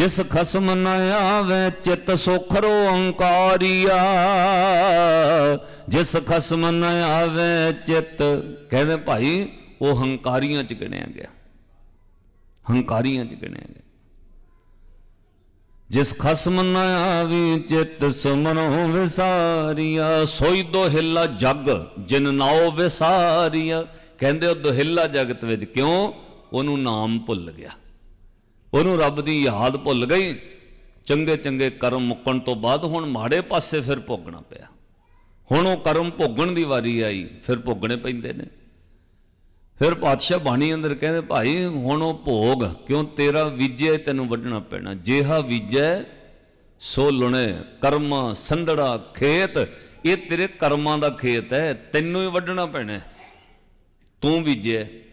ਜਿਸ ਖਸਮ ਨ ਆਵੇ ਚਿਤ ਸੁਖਰੋ ਅੰਕਾਰੀਆ ਜਿਸ ਖਸਮ ਨ ਆਵੇ ਚਿਤ, ਕਹਿੰਦੇ ਭਾਈ, ਉਹ ਹੰਕਾਰੀਆਂ ਚ ਗਿਣਿਆ ਗਿਆ। ਹੰਕਾਰੀਆਂ ਚ ਗਿਣਿਆ ਗਿਆ। ਜਿਸ ਖਸਮ ਨ ਆਵੀ ਚਿਤ, ਸੁਮਨੋ ਵਿਸਾਰੀਆ। ਸੋਈ ਦੋਹਿਲਾ ਜਗ, ਜਿਨ ਨਾਉ ਵਿਸਾਰੀਆ। ਕਹਿੰਦੇ ਉਹ ਦੋਹਿਲਾ ਜਗਤ ਵਿੱਚ ਕਿਉਂ? ਉਹਨੂੰ ਨਾਮ ਭੁੱਲ ਗਿਆ। ਉਹਨੂੰ ਰੱਬ ਦੀ ਯਾਦ ਭੁੱਲ ਗਈ। ਚੰਗੇ ਚੰਗੇ ਕਰਮ ਮੁੱਕਣ ਤੋਂ ਬਾਅਦ ਹੁਣ ਮਾੜੇ ਪਾਸੇ ਫਿਰ ਭੋਗਣਾ ਪਿਆ। ਹੁਣ ਉਹ ਕਰਮ ਭੋਗਣ ਦੀ ਵਾਰੀ ਆਈ, ਫਿਰ ਭੋਗਣੇ ਪੈਂਦੇ ਨੇ। ਫਿਰ ਪਾਤਸ਼ਾਹ ਬਾਣੀ ਅੰਦਰ ਕਹਿੰਦੇ, ਭਾਈ, ਹੁਣ ਉਹ ਭੋਗ, ਕਿਉਂ ਤੇਰਾ ਵਿਜੇ ਤੈਨੂੰ ਵੱਢਣਾ ਪੈਣਾ। ਜਿਹਾ ਵਿਜੇ ਸੋ ਲੁਣੇ, ਕਰਮ ਸੰਧੜਾ, ਖੇਤ, ਇਹ ਤੇਰੇ ਕਰਮਾਂ ਦਾ ਖੇਤ ਹੈ, ਤੈਨੂੰ ਹੀ ਵੱਢਣਾ ਪੈਣਾ ਤੂੰ ਵਿਜੇ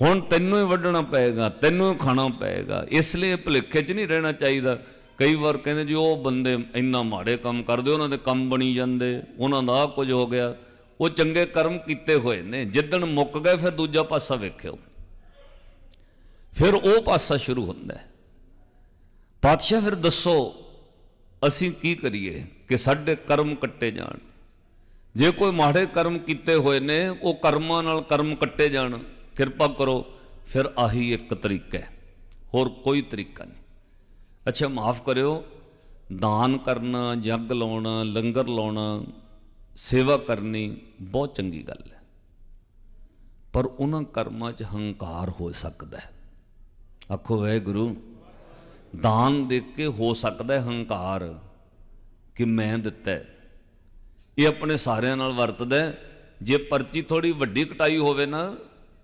ਹੁਣ ਤੈਨੂੰ ਹੀ ਵੱਢਣਾ ਪਏਗਾ, ਤੈਨੂੰ ਹੀ ਖਾਣਾ ਪਏਗਾ। ਇਸ ਲਈ ਭੁਲੇਖੇ 'ਚ ਨਹੀਂ ਰਹਿਣਾ ਚਾਹੀਦਾ। ਕਈ ਵਾਰ ਕਹਿੰਦੇ ਜੀ, ਉਹ ਬੰਦੇ ਇੰਨਾ ਮਾੜੇ ਕੰਮ ਕਰਦੇ, ਉਹਨਾਂ ਦੇ ਕੰਮ ਬਣੀ ਜਾਂਦੇ, ਉਹਨਾਂ ਦਾ ਆਹ ਕੁਝ ਹੋ ਗਿਆ। ਉਹ ਚੰਗੇ ਕਰਮ ਕੀਤੇ ਹੋਏ ਨੇ। ਜਿੱਦਣ ਮੁੱਕ ਗਏ, ਫਿਰ ਦੂਜਾ ਪਾਸਾ ਵੇਖਿਓ। ਫਿਰ ਉਹ ਪਾਸਾ ਸ਼ੁਰੂ ਹੁੰਦਾ ਹੈ। ਪਾਤਸ਼ਾਹ, ਫਿਰ ਦੱਸੋ, ਅਸੀਂ ਕੀ ਕਰੀਏ ਕਿ ਸਾਡੇ ਕਰਮ ਕੱਟੇ ਜਾਣ? ਜੇ ਕੋਈ ਮਾੜੇ ਕਰਮ ਕੀਤੇ ਹੋਏ ਨੇ, ਉਹ ਕਰਮਾਂ ਨਾਲ ਕਰਮ ਕੱਟੇ ਜਾਣ। ਕਿਰਪਾ ਕਰੋ, ਫਿਰ ਆਹੀ ਇੱਕ ਤਰੀਕਾ ਹੈ। ਹੋਰ ਕੋਈ ਤਰੀਕਾ ਨਹੀਂ। ਅੱਛਾ, ਮਾਫ ਕਰਿਓ। ਦਾਨ ਕਰਨਾ, ਜੱਗ ਲਾਉਣਾ, ਲੰਗਰ ਲਾਉਣਾ, ਸੇਵਾ ਕਰਨੀ ਬਹੁਤ ਚੰਗੀ ਗੱਲ ਹੈ। ਪਰ ਉਹਨਾਂ ਕਰਮਾਂ 'ਚ ਹੰਕਾਰ ਹੋ ਸਕਦਾ ਹੈ। ਆਖੋ, ਵਾਹਿਗੁਰੂ, ਦਾਨ ਦੇ ਕੇ ਹੋ ਸਕਦਾ ਹੈ ਹੰਕਾਰ ਕਿ ਮੈਂ ਦਿੱਤਾ ਇਹ ਆਪਣੇ ਸਾਰਿਆਂ ਨਾਲ ਵਰਤਦਾ ਜੇ ਪਰਚੀ ਥੋੜੀ ਵੱਡੀ ਕਟਾਈ ਹੋਵੇ ਨਾ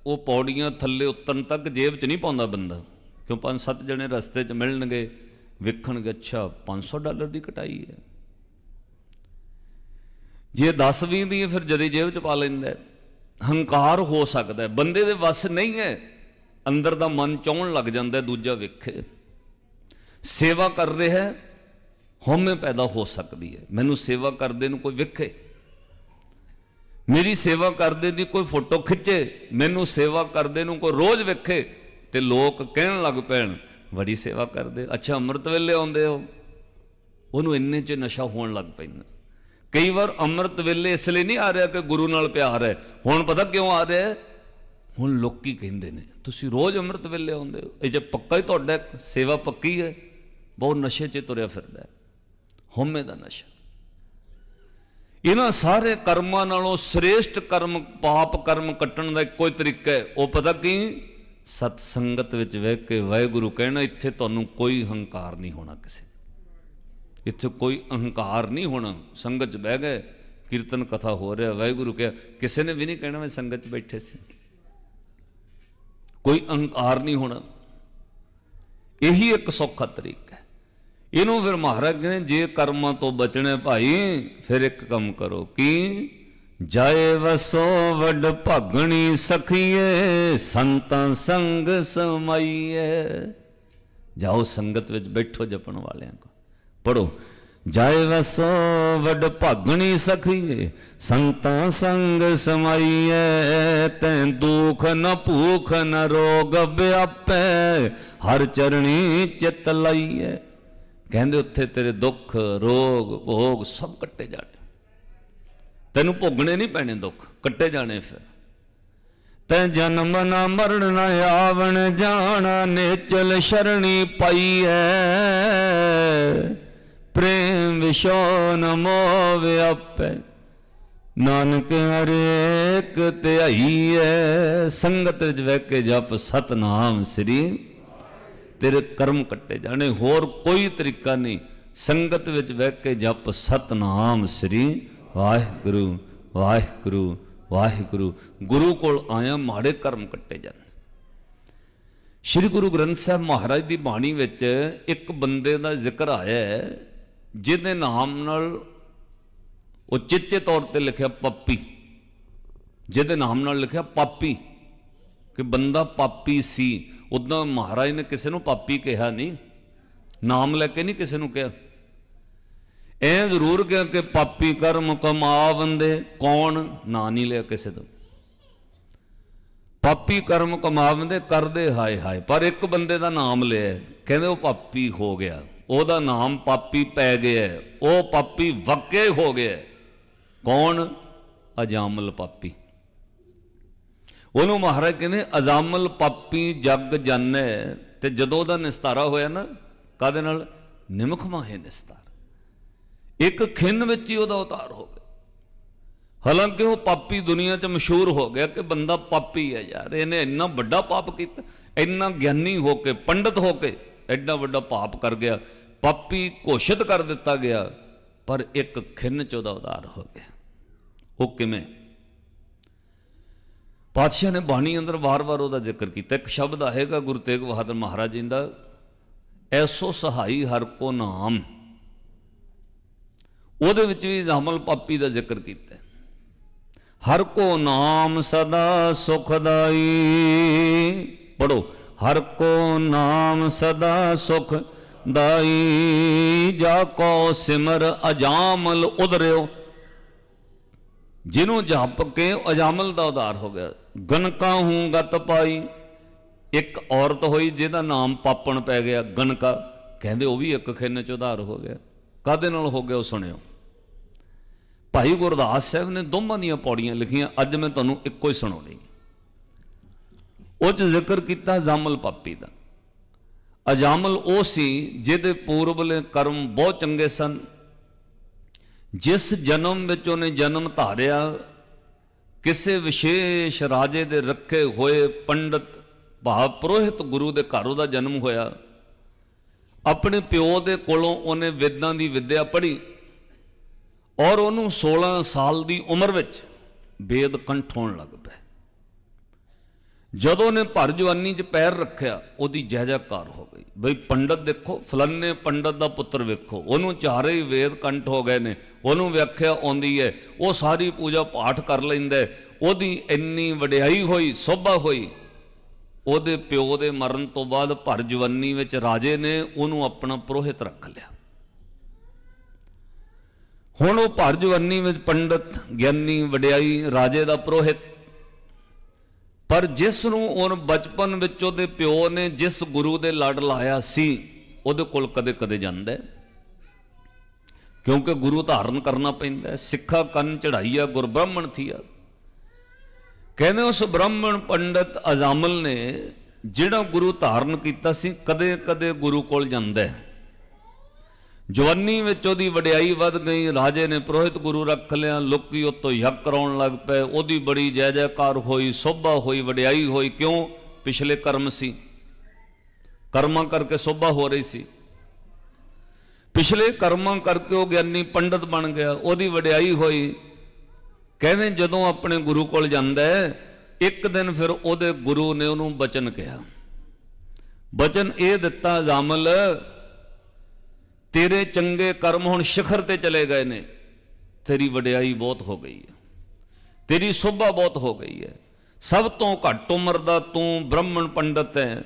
ਉਹ ਪੌੜੀਆਂ ਥੱਲੇ ਉਤਰਨ ਤੱਕ ਜੇਬ 'ਚ ਨਹੀਂ ਪਾਉਂਦਾ ਬੰਦਾ। ਕਿਉਂ ਪੰਜ ਸੱਤ ਜਣੇ ਰਸਤੇ 'ਚ ਮਿਲਣਗੇ ਵੇਖਣਗੇ ਅੱਛਾ 500 ਡਾਲਰ ਦੀ ਕਟਾਈ ਹੈ। ਜੇ 10 20 ਦੀ ਫਿਰ ਜਦੇ ਜੇਬ 'ਚ ਪਾ ਲੈਂਦਾ ਹੰਕਾਰ ਹੋ ਸਕਦਾ ਬੰਦੇ ਦੇ ਵੱਸ ਨਹੀਂ ਹੈ। ਅੰਦਰ ਦਾ ਮਨ ਚਾਉਣ ਲੱਗ ਜਾਂਦਾ ਦੂਜਾ ਵੇਖੇ। ਸੇਵਾ ਕਰ ਰਿਹਾ ਹੈ, ਹਉਮੈ ਪੈਦਾ ਹੋ ਸਕਦੀ ਹੈ। ਮੈਨੂੰ ਸੇਵਾ ਕਰਦੇ ਨੂੰ ਕੋਈ ਵੇਖੇ। ਮੇਰੀ ਸੇਵਾ ਕਰਦੇ ਦੀ ਕੋਈ ਫੋਟੋ ਖਿੱਚੇ, ਮੈਨੂੰ ਸੇਵਾ ਕਰਦੇ ਨੂੰ ਕੋਈ ਰੋਜ਼ ਵੇਖੇ ਤੇ ਲੋਕ ਕਹਿਣ ਲੱਗ ਪੈਣ, ਬੜੀ ਸੇਵਾ ਕਰਦੇ, ਅੱਛਾ ਅੰਮ੍ਰਿਤ ਵੇਲੇ ਆਉਂਦੇ ਹੋ। ਉਹਨੂੰ ਇੰਨੇ ਚ ਨਸ਼ਾ ਹੋਣ ਲੱਗ ਪੈਂਦਾ। ਕਈ ਵਾਰ ਅੰਮ੍ਰਿਤ ਵੇਲੇ ਇਸ ਲਈ ਨਹੀਂ ਆ ਰਿਹਾ ਕਿ ਗੁਰੂ ਨਾਲ ਪਿਆਰ ਹੈ। ਹੁਣ ਪਤਾ ਕਿਉਂ ਆ ਰਿਹਾ ਹੁਣ ਲੋਕੀ ਕਹਿੰਦੇ ਨੇ, ਤੁਸੀਂ ਰੋਜ਼ ਅੰਮ੍ਰਿਤ ਵੇਲੇ ਆਉਂਦੇ ਹੋ? ਇਹ ਜੇ ਪੱਕਾ ਹੀ ਤੁਹਾਡਾ ਸੇਵਾ ਪੱਕੀ ਹੈ, ਬਹੁਤ ਨਸ਼ੇ 'ਚ ਤੁਰਿਆ ਫਿਰਦਾ ਹੈ। ਹਉਮੈ ਦਾ ਨਸ਼ਾ। ਇਹਨਾਂ ਸਾਰੇ ਕਰਮਾਂ ਨਾਲੋਂ ਸ੍ਰੇਸ਼ਟ ਕਰਮ, ਪਾਪ ਕਰਮ ਕੱਟਣ ਦਾ ਇੱਕੋ ਹੀ ਤਰੀਕਾ ਹੈ। ਉਹ ਪਤਾ ਕੀ? ਸਤ ਸੰਗਤ ਵਿੱਚ ਬਹਿ ਕੇ ਵਾਹਿਗੁਰੂ ਕਹਿਣਾ, ਇੱਥੇ ਤੁਹਾਨੂੰ ਕੋਈ ਹੰਕਾਰ ਨਹੀਂ ਹੋਣਾ ਕਿਸੇ ਇੱਥੇ ਕੋਈ ਅਹੰਕਾਰ ਨਹੀਂ ਹੋਣਾ। ਸੰਗਤ 'ਚ ਬਹਿ ਗਏ, ਕੀਰਤਨ ਕਥਾ ਹੋ ਰਿਹਾ, ਵਾਹਿਗੁਰੂ ਕਿਹਾ, ਕਿਸੇ ਨੇ ਵੀ ਨਹੀਂ ਕਹਿਣਾ, ਮੈਂ ਸੰਗਤ 'ਚ ਬੈਠੇ ਸੀ। ਕੋਈ ਅਹੰਕਾਰ ਨਹੀਂ ਹੋਣਾ। ਇਹੀ ਇੱਕ ਸੌਖਾ ਤਰੀਕਾ। ਇਹਨੂੰ ਫਿਰ ਮਹਾਰਾਜ ਕਹਿੰਦੇ, ਜੇ ਕਰਮਾਂ ਤੋਂ ਬਚਣੇ ਭਾਈ, ਫਿਰ ਇੱਕ ਕੰਮ ਕਰੋ। ਕੀ? ਜਾਏ ਵਸੋ ਵੱਡ ਭਾਗਣੀ ਸਖੀਏ, ਸੰਤਾਂ ਸੰਗ ਸਮਾਈਏ। ਜਾਓ ਸੰਗਤ ਵਿੱਚ ਬੈਠੋ ਜਪਣ ਵਾਲਿਆਂ ਕੋ ਪੜੋ ਜਾਏ ਵਸੋ ਵੱਡ ਭਾਗਣੀ ਸਖੀਏ, ਸੰਤਾਂ ਸੰਗ ਸਮਾਈਏ, ਤੈ ਦੁਖ ਨ ਭੂਖ ਨ ਰੋਗ ਵਿਆਪੈ, ਹਰ ਚਰਣੀ ਚਿਤ ਲਈਏ। ਕਹਿੰਦੇ ਉੱਥੇ ਤੇਰੇ ਦੁੱਖ, ਰੋਗ, ਭੋਗ ਸਭ ਕੱਟੇ ਜਾਣੇ। ਤੈਨੂੰ ਭੋਗਣੇ ਨਹੀਂ ਪੈਣੇ ਦੁੱਖ, ਕੱਟੇ ਜਾਣੇ ਫਿਰ। ਤੈ ਜਨਮ ਨਾ ਮਰਨ, ਨਾ ਆਵਣ, ਜਾਣਾ, ਨੇਚਲ ਸ਼ਰਣੀ ਪਾਈਐ ਪ੍ਰੇਮ ਵਿਸ਼ੋ ਨ ਮੋਹ ਵਿਆਪੈ ਨਾਨਕ ਹਰੇਕ ਧਿਆਈਐ ਸੰਗਤ ਵਿੱਚ ਬਹਿ ਕੇ ਜਪ ਸਤਨਾਮ ਸ੍ਰੀ ਤੇਰੇ ਕਰਮ ਕੱਟੇ ਜਾਣੇ, ਹੋਰ ਕੋਈ ਤਰੀਕਾ ਨਹੀਂ। ਸੰਗਤ ਵਿੱਚ ਬਹਿ ਕੇ ਜਪ, ਸਤਨਾਮ ਸ੍ਰੀ ਵਾਹਿਗੁਰੂ ਵਾਹਿਗੁਰੂ ਵਾਹਿਗੁਰੂ। ਗੁਰੂ ਕੋਲ ਆਇਆ, ਮਾੜੇ ਕਰਮ ਕੱਟੇ ਜਾਂਦੇ ਸ਼੍ਰੀ ਗੁਰੂ ਗ੍ਰੰਥ ਸਾਹਿਬ ਮਹਾਰਾਜ ਦੀ ਬਾਣੀ ਵਿੱਚ ਇੱਕ ਬੰਦੇ ਦਾ ਜ਼ਿਕਰ ਆਇਆ ਹੈ, ਜਿਹਦੇ ਨਾਮ ਨਾਲ ਉਹ ਚਿੱਚੇ ਤੌਰ ਤੇ ਲਿਖਿਆ ਪਾਪੀ। ਜਿਹਦੇ ਨਾਮ ਨਾਲ ਲਿਖਿਆ ਪਾਪੀ, ਕਿ ਬੰਦਾ ਪਾਪੀ ਸੀ। ਉਦਾਂ ਮਹਾਰਾਜ ਨੇ ਕਿਸੇ ਨੂੰ ਪਾਪੀ ਕਿਹਾ ਨਹੀਂ, ਨਾਮ ਲੈ ਕੇ ਨਹੀਂ ਕਿਸੇ ਨੂੰ ਕਿਹਾ। ਇਹ ਜ਼ਰੂਰ ਕਿਹਾ ਕਿ ਪਾਪੀ ਕਰਮ ਕਮਾਵੰਦੇ, ਕੌਣ? ਨਾਂ ਨਹੀਂ ਲਿਆ ਕਿਸੇ ਤੋਂ। ਪਾਪੀ ਕਰਮ ਕਮਾਵੰਦੇ ਕਰਦੇ ਹਾਏ ਹਾਏ, ਪਰ ਇੱਕ ਬੰਦੇ ਦਾ ਨਾਮ ਲਿਆ ਕਹਿੰਦੇ ਉਹ ਪਾਪੀ ਹੋ ਗਿਆ। ਉਹਦਾ ਨਾਮ ਪਾਪੀ ਪੈ ਗਿਆ ਉਹ ਪਾਪੀ ਵਕੇ ਹੋ ਗਿਆ ਕੌਣ? ਅਜਾਮਲ ਪਾਪੀ। ਉਹਨੂੰ ਮਹਾਰਾਜ ਕਹਿੰਦੇ, ਅਜਾਮਲ ਪਾਪੀ ਜੱਗ ਜਾਣੈ ਤੇ ਜਦੋਂ ਉਹਦਾ ਨਿਸਤਾਰਾ ਹੋਇਆ ਨਾ ਕਾਦੇ ਨਾਲ? ਨਿਮਖ ਮਾਹੇ ਨਿਸਤਾਰ। ਇੱਕ ਖਿੰਨ ਵਿੱਚ ਹੀ ਉਹਦਾ ਉਤਾਰ ਹੋ ਗਿਆ। ਹਾਲਾਂਕਿ ਉਹ ਪਾਪੀ ਦੁਨੀਆ 'ਚ ਮਸ਼ਹੂਰ ਹੋ ਗਿਆ ਕਿ ਬੰਦਾ ਪਾਪੀ ਹੈ ਯਾਰ, ਇਹਨੇ ਇੰਨਾ ਵੱਡਾ ਪਾਪ ਕੀਤਾ, ਇੰਨਾ ਗਿਆਨੀ ਹੋ ਕੇ, ਪੰਡਤ ਹੋ ਕੇ ਐਡਾ ਵੱਡਾ ਪਾਪ ਕਰ ਗਿਆ, ਪਾਪੀ ਘੋਸ਼ਿਤ ਕਰ ਦਿੱਤਾ ਗਿਆ, ਪਰ ਇੱਕ ਖਿੰਨ 'ਚ ਉਹਦਾ ਉਤਾਰ ਹੋ ਗਿਆ। ਉਹ ਕਿਵੇਂ? ਪਾਤਸ਼ਾਹ ਨੇ ਬਾਣੀ ਅੰਦਰ ਵਾਰ-ਵਾਰ ਉਹਦਾ ਜ਼ਿਕਰ ਕੀਤਾ। ਇੱਕ ਸ਼ਬਦ ਆਏਗਾ ਗੁਰੂ ਤੇਗ ਬਹਾਦਰ ਮਹਾਰਾਜ ਜੀ ਦਾ, ਐਸੋ ਸਹਾਈ ਹਰ ਕੋ ਨਾਮ। ਉਹਦੇ ਵਿੱਚ ਵੀ ਜਾਮਲ ਪਾਪੀ ਦਾ ਜ਼ਿਕਰ ਕੀਤਾ। ਹਰ ਕੋ ਨਾਮ ਸਦਾ ਸੁਖਦਾਈ ਪੜੋ ਹਰ ਕੋ ਨਾਮ ਸਦਾ ਸੁਖ ਦਾਈ। ਜਾ ਕੋ ਸਿਮਰ ਅਜਾਮਲ ਉਧਰਿਓ। ਜਿਹਨੂੰ ਜਪ ਕੇ ਅਜਾਮਲ ਦਾ ਉਧਾਰ ਹੋ ਗਿਆ। ਗਨਕਾ ਹੂੰ ਗਤ ਪਾਈ। ਇੱਕ ਔਰਤ ਹੋਈ ਜਿਹਦਾ ਨਾਮ ਪਾਪਣ ਪੈ ਗਿਆ ਗਨਕਾ ਕਹਿੰਦੇ ਉਹ ਵੀ ਇੱਕ ਖਿੰਨ ਚ ਉਧਾਰ ਹੋ ਗਿਆ। ਕਾਦੇ ਨਾਲ ਹੋ ਗਿਆ ਉਹ ਸੁਣਿਓ। ਭਾਈ ਗੁਰਦਾਸ ਸਾਹਿਬ ਨੇ ਦੋਵਾਂ ਦੀਆਂ ਪੌੜੀਆਂ ਲਿਖੀਆਂ, ਅੱਜ ਮੈਂ ਤੁਹਾਨੂੰ ਇੱਕੋ ਹੀ ਸੁਣਾਉਣੀ। ਉਹ ਚ ਜ਼ਿਕਰ ਕੀਤਾ ਜਾਮਲ ਪਾਪੀ ਦਾ। ਅਜਾਮਲ ਉਹ ਸੀ ਜਿਹਦੇ ਪੂਰਬਲੇ ਕਰਮ ਬਹੁਤ ਚੰਗੇ ਸਨ। ਜਿਸ ਜਨਮ ਵਿੱਚ ਉਹਨੇ ਜਨਮ ਧਾਰਿਆ ਕਿਸੇ ਵਿਸ਼ੇਸ਼ ਰਾਜੇ ਦੇ ਰੱਖੇ ਹੋਏ ਪੰਡਤ ਭਾਵ ਪੁਰੋਹਿਤ ਗੁਰੂ ਦੇ ਘਰ ਉਹਦਾ ਜਨਮ ਹੋਇਆ। ਆਪਣੇ ਪਿਓ ਦੇ ਕੋਲੋਂ ਉਹਨੇ ਵੇਦਾਂ ਦੀ ਵਿੱਦਿਆ ਪੜ੍ਹੀ ਔਰ ਉਹਨੂੰ 16 ਸਾਲ ਦੀ ਉਮਰ ਵਿੱਚ ਵੇਦ ਕੰਠ ਹੋਣ ਲੱਗ ਜਦੋਂ ਉਹਨੇ ਭਰ ਜਵਾਨੀ 'ਚ ਪੈਰ ਰੱਖਿਆ, ਉਹਦੀ ਜੈ ਜੈਕਾਰ ਹੋ ਗਈ। ਬਈ ਪੰਡਤ ਦੇਖੋ ਫਲੰਨੇ ਪੰਡਤ ਦਾ ਪੁੱਤਰ ਵੇਖੋ, ਉਹਨੂੰ ਚਾਰੇ ਹੀ ਵੇਦ ਕੰਠ ਹੋ ਗਏ ਨੇ, ਉਹਨੂੰ ਵਿਆਖਿਆ ਆਉਂਦੀ ਹੈ, ਉਹ ਸਾਰੀ ਪੂਜਾ ਪਾਠ ਕਰ ਲੈਂਦਾ ਉਹਦੀ ਇੰਨੀ ਵਡਿਆਈ ਹੋਈ, ਸੋਭਾ ਹੋਈ, ਉਹਦੇ ਪਿਓ ਦੇ ਮਰਨ ਤੋਂ ਬਾਅਦ ਭਰ ਜਵਾਨੀ ਵਿੱਚ ਰਾਜੇ ਨੇ ਉਹਨੂੰ ਆਪਣਾ ਪੁਰੋਹਿਤ ਰੱਖ ਲਿਆ। ਹੁਣ ਉਹ ਭਰ ਜਵਾਨੀ ਵਿੱਚ ਪੰਡਤ, ਗਿਆਨੀ, ਵਡਿਆਈ, ਰਾਜੇ ਦਾ ਪੁਰੋਹਿਤ ਪਰ ਜਿਸ ਨੂੰ ਉਹ ਬਚਪਨ ਵਿੱਚ ਉਹਦੇ ਪਿਓ ਨੇ ਜਿਸ ਗੁਰੂ ਦੇ ਲੜ ਲਾਇਆ ਸੀ, ਉਹਦੇ ਕੋਲ ਕਦੇ-ਕਦੇ ਜਾਂਦਾ ਕਿਉਂਕਿ ਗੁਰੂ ਧਾਰਨ ਕਰਨਾ ਪੈਂਦਾ ਹੈ। ਸਿੱਖਾ ਕੰਨ ਚੜਾਈਆ ਗੁਰਬ੍ਰਾਹਮਣ ਥੀਆ ਕਹਿੰਦੇ ਉਸ ਬ੍ਰਾਹਮਣ ਪੰਡਤ ਅਜ਼ਾਮਲ ਨੇ ਜਿਹੜਾ ਗੁਰੂ ਧਾਰਨ ਕੀਤਾ ਸੀ ਕਦੇ-ਕਦੇ ਗੁਰੂ ਕੋਲ ਜਾਂਦਾ ਹੈ ਜਵਾਨੀ ਵਿੱਚ ਉਹਦੀ ਵਡਿਆਈ ਵੱਧ ਗਈ, ਰਾਜੇ ਨੇ ਪ੍ਰੋਹਿਤ ਗੁਰੂ ਰੱਖ ਲਿਆ, ਲੋਕੀ ਉਤੋਂ ਯੱਕ ਕਰਾਉਣ ਲੱਗ ਪਏ। ਉਹਦੀ ਬੜੀ ਜੈ ਜੈਕਾਰ ਹੋਈ, ਸੋਭਾ ਹੋਈ, ਵਡਿਆਈ ਹੋਈ। ਕਿਉਂ? ਪਿਛਲੇ ਕਰਮ ਸੀ। ਕਰਮਾਂ ਕਰਕੇ ਸੋਭਾ ਹੋ ਰਹੀ ਸੀ। ਪਿਛਲੇ ਕਰਮਾਂ ਕਰਕੇ ਉਹ ਗਿਆਨੀ ਪੰਡਤ ਬਣ ਗਿਆ। ਉਹਦੀ ਵਡਿਆਈ ਹੋਈ। ਕਹਿੰਦੇ ਜਦੋਂ ਆਪਣੇ ਗੁਰੂ ਕੋਲ ਜਾਂਦਾ ਇੱਕ ਦਿਨ ਫਿਰ ਉਹਦੇ ਗੁਰੂ ਨੇ ਉਹਨੂੰ ਬਚਨ ਕਿਹਾ। ਬਚਨ ਇਹ ਦਿੱਤਾ ਜਾਮਲ ਤੇਰੇ ਚੰਗੇ ਕਰਮ ਹੁਣ ਸਿਖਰ ਤੇ ਚਲੇ ਗਏ ਨੇ। ਤੇਰੀ ਵਡਿਆਈ ਬਹੁਤ ਹੋ ਗਈ ਹੈ। ਤੇਰੀ ਸੋਭਾ ਬਹੁਤ ਹੋ ਗਈ ਹੈ। ਸਭ ਤੋਂ ਘੱਟ ਉਮਰ ਦਾ ਤੂੰ ਬ੍ਰਾਹਮਣ ਪੰਡਤ ਹੈ।